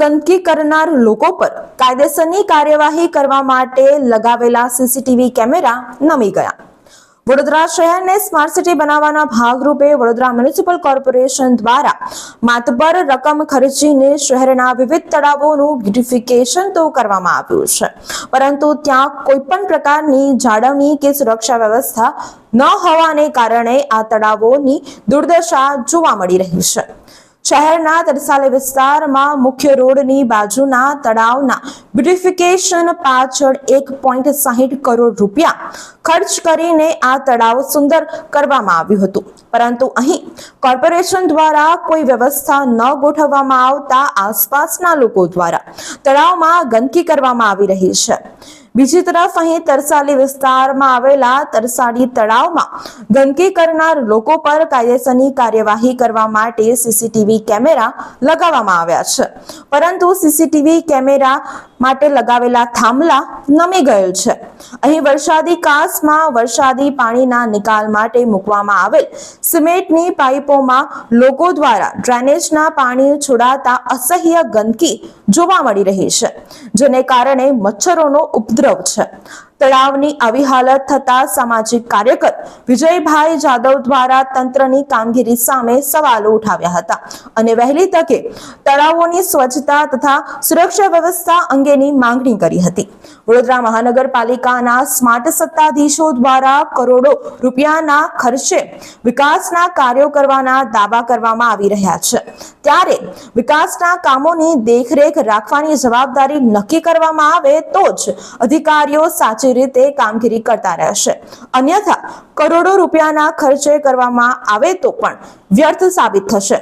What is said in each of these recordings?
ગંદકી કરનાર લોકો પર કાયદેસરની કાર્યવાહી કરવા માટે લગાવેલા સીસીટીવી કેમેરા નમી ગયા. વડોદરા શહેરને સ્માર્ટ સિટી બનાવવાના ભાગરૂપે વડોદરા મ્યુનિસિપલ કોર્પોરેશન દ્વારા માતબર રકમ ખર્ચીને શહેરના વિવિધ તળાવોનું બ્યુટિફિકેશન તો કરવામાં આવ્યું છે. પરંતુ ત્યાં કોઈ પણ પ્રકારની જાળવણી કે સુરક્ષા વ્યવસ્થા ન હોવાને કારણે આ તળાવોની દુર્દશા જોવા મળી રહી છે. શહેરના તરસાલી વિસ્તારમાં મુખ્ય રોડની બાજુના તળાવના બ્યુટિફિકેશન પાછળ એક પોઈન્ટ સાહીઠ કરોડ રૂપિયા ખર્ચ કરીને આ તળાવ સુંદર કરવામાં આવ્યું હતું. પરંતુ અહીં કોર્પોરેશન દ્વારા કોઈ વ્યવસ્થા ન ગોઠવવામાં આવતા આસપાસના લોકો દ્વારા તળાવમાં ગંદકી કરવામાં આવી રહી છે. બીજી તરફ અહીં તરસાલી વિસ્તારમાં આવેલા તરસાડી તળાવમાં ગંદકી કરનાર લોકો પર કાયદેસરની કાર્યવાહી કરવા માટે સીસીટીવી કેમેરા લગાવવામાં આવ્યા છે. પરંતુ સીસીટીવી કેમેરા માટે લગાવેલા થાંભલા નમી ગયેલ છે. અહીં વરસાદી કાસમાં વરસાદી પાણીના નિકાલ માટે મૂકવામાં આવેલ સિમેન્ટની પાઇપોમાં લોકો દ્વારા ડ્રેનેજના પાણી છોડાતા અસહ્ય ગંદકી જોવા મળી રહી છે, જેને કારણે મચ્છરોનો ઉપદ્રવ છે. તળાવની આવી હાલત થતા સામાજિક કાર્યકર વિજયભાઈ જાદવ દ્વારા તંત્રની કામગીરી સામે સવાલો ઉઠાવ્યા હતા અને વહેલી તકે તળાવોની સ્વચ્છતા તથા સુરક્ષા વ્યવસ્થા અંગેની માંગણી કરી હતી. વડોદરા મહાનગરપાલિકાના સ્માર્ટ સત્તાધીશો દ્વારા કરોડો રૂપિયાના ખર્ચે વિકાસના કાર્યો કરવાના દાવા કરવામાં આવી રહ્યા છે. ત્યારે વિકાસના કામોની દેખરેખ રાખવાની જવાબદારી નક્કી કરવામાં આવે તો જ અધિકારીઓ સાચી રીતે કામગીરી કરતા રહેશે. અન્યથા કરોડો રૂપિયાના ખર્ચે કરવામાં આવે તો પણ વ્યર્થ સાબિત થશે.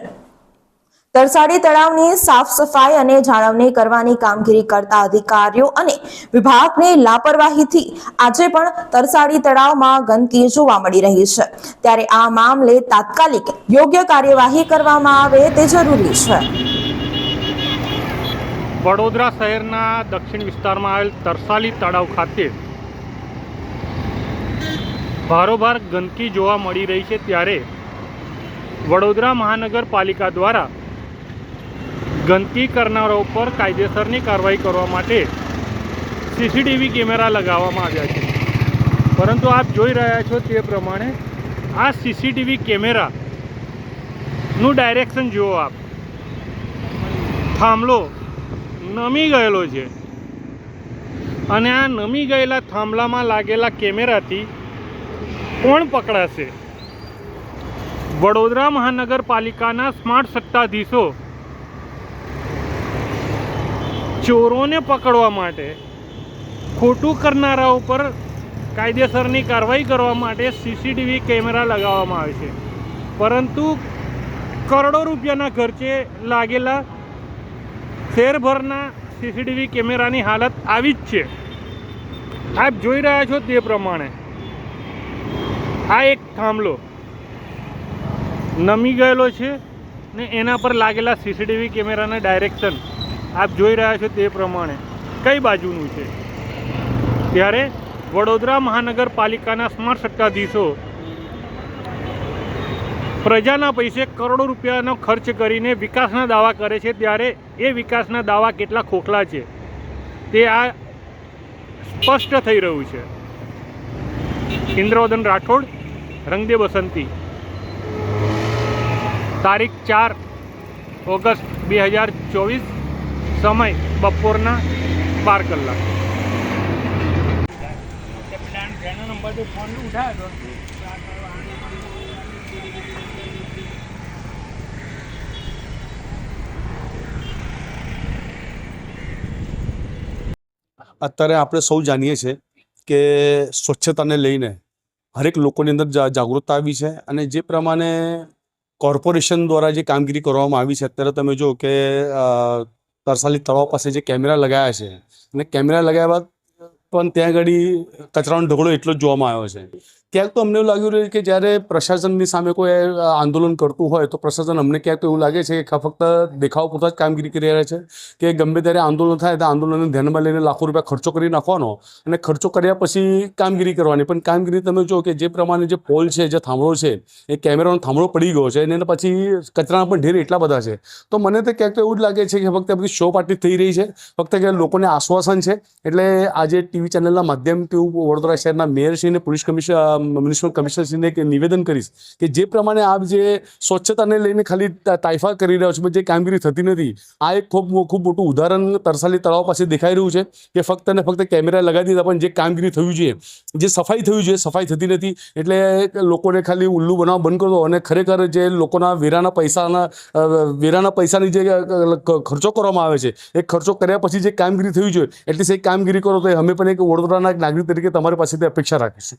તરસાડી તળાવની સાફ સફાઈ અને જાળવણી કરવાની કામગીરી કરતા અધિકારીઓ અને વિભાગની લાપરવાહીથી આજે પણ તરસાડી તળાવમાં ગંદકી જોવા મળી રહી છે. ત્યારે આ મામલે તાત્કાલિક યોગ્ય કાર્યવાહી કરવામાં આવે તે જરૂરી છે. વડોદરા શહેરના દક્ષિણ વિસ્તારમાં આવેલ તરસાલી તળાવ ખાતે ભારોભાર ગંદકી જોવા મળી રહી છે ત્યારે વડોદરા મહાનગરપાલિકા દ્વારા ગંદકી કરનારા ઉપર કાયદેસરની કાર્યવાહી કરવા માટે સીસીટીવી કેમેરા લગાવવામાં આવ્યા છે. પરંતુ આપ જોઈ રહ્યા છો તે પ્રમાણે આ સીસીટીવી કેમેરાનું ડાયરેક્શન જુઓ આપ. થાંભલો નમી ગયેલો છે. અને આ નમી ગયેલા થાંભલામાં લાગેલા કેમેરાથી કોણ પકડાશે? વડોદરા મહાનગરપાલિકાના સ્માર્ટ સત્તાધીશો ચોરોને પકડવા માટે, ખોટું કરનારા ઉપર કાયદેસરની કાર્યવાહી કરવા માટે સીસીટીવી કેમેરા લગાવવામાં આવે છે. પરંતુ કરોડો રૂપિયાના ખર્ચે લાગેલા શેરભરના સીસીટીવી કેમેરાની હાલત આવી જ છે. આપ જોઈ રહ્યા છો તે પ્રમાણે. આ એક થાંભલો નમી ગયેલો છે ને એના પર લાગેલા સીસીટીવી કેમેરાના ડાયરેક્શન આપ જોઈ રહ્યા છો તે પ્રમાણે કઈ બાજુનું છે? ત્યારે વડોદરા મહાનગરપાલિકાના સ્માર્ટ સત્તાધીશો પ્રજાના પૈસે કરોડો રૂપિયાનો ખર્ચ કરીને વિકાસના દાવા કરે છે. ત્યારે એ વિકાસના દાવા કેટલા ખોખલા છે તે આ સ્પષ્ટ થઈ રહ્યું છે. ઇન્દ્રવદન રાઠોડ રંગદે બસંતી. તારીખ ચાર ઓગસ્ટ બે હજાર ચોવીસ સમય બપોરના બાર કલાક. અત્યારે આપણે સૌ જાણીએ છીએ કે સ્વચ્છતાને લઈને હરેક લોકોની અંદર જાગૃતતા આવી છે અને જે પ્રમાણે કોર્પોરેશન દ્વારા જે કામગીરી કરવામાં આવી છે, અત્યારે તમે જો કે તરસાલી તળાવ પાસે જે કેમેરા લગાવ્યા છે. અને કેમેરા લગાવ્યા બાદ પણ ત્યાં આગળ કચરાનો ઢગલો એટલો જ જોવામાં આવ્યો છે. ક્યાંક તો અમને એવું લાગ્યું રહ્યું કે જ્યારે પ્રશાસનની સામે કોઈ આંદોલન કરતું હોય તો પ્રશાસન અમને ક્યાંક તો એવું લાગે છે કે ફક્ત દેખાવ પૂરતા જ કામગીરી કરી રહ્યા છે. કે ગમે ત્યારે આંદોલન થાય તો આંદોલનને ધ્યાનમાં લઈને લાખો રૂપિયા ખર્ચો કરી નાખવાનો અને ખર્ચો કર્યા પછી કામગીરી કરવાની. પણ કામગીરી તમે જો કે જે પ્રમાણે જે પોલ છે, જે થાંભળો છે, એ કેમેરાનો થાંભળો પડી ગયો છે અને એના પછી કચરાના પણ ઢેર એટલા બધા છે. તો મને તો ક્યાંક તો એવું જ લાગે છે કે ફક્ત બધી શો પાર્ટી થઈ રહી છે. ફક્ત કે લોકોને આશ્વાસન છે. એટલે આજે ટીવી ચેનલના માધ્યમથી વડોદરા શહેરના મેયરશ્રીને પોલીસ કમિશનર મ્યુનિસિપલ કમિશનરશ્રીને એક નિવેદન કરીશ કે જે પ્રમાણે આપ જે સ્વચ્છતાને લઈને ખાલી તાઇફા કરી રહ્યા છો જે કામગીરી થતી નથી, આ એક ખૂબ ખૂબ મોટું ઉદાહરણ તરસાલી તળાવ પાસે દેખાઈ રહ્યું છે કે ફક્ત અને ફક્ત કેમેરા લગાવી દીધા, પણ જે કામગીરી થયું છે, જે સફાઈ થયું છે, સફાઈ થતી નથી, એટલે લોકોને ખાલી ઉલ્લુ બનાવવા બંધ કરો અને ખરેખર જે લોકોના વેરાના પૈસાના વેરાના પૈસાની જે ખર્ચો કરવામાં આવે છે, એ ખર્ચો કર્યા પછી જે કામગીરી થવી જોઈએ એટલી એ કામગીરી કરો તો અમે પણ એક વડોદરાના નાગરિક તરીકે તમારી પાસેથી અપેક્ષા રાખીશું.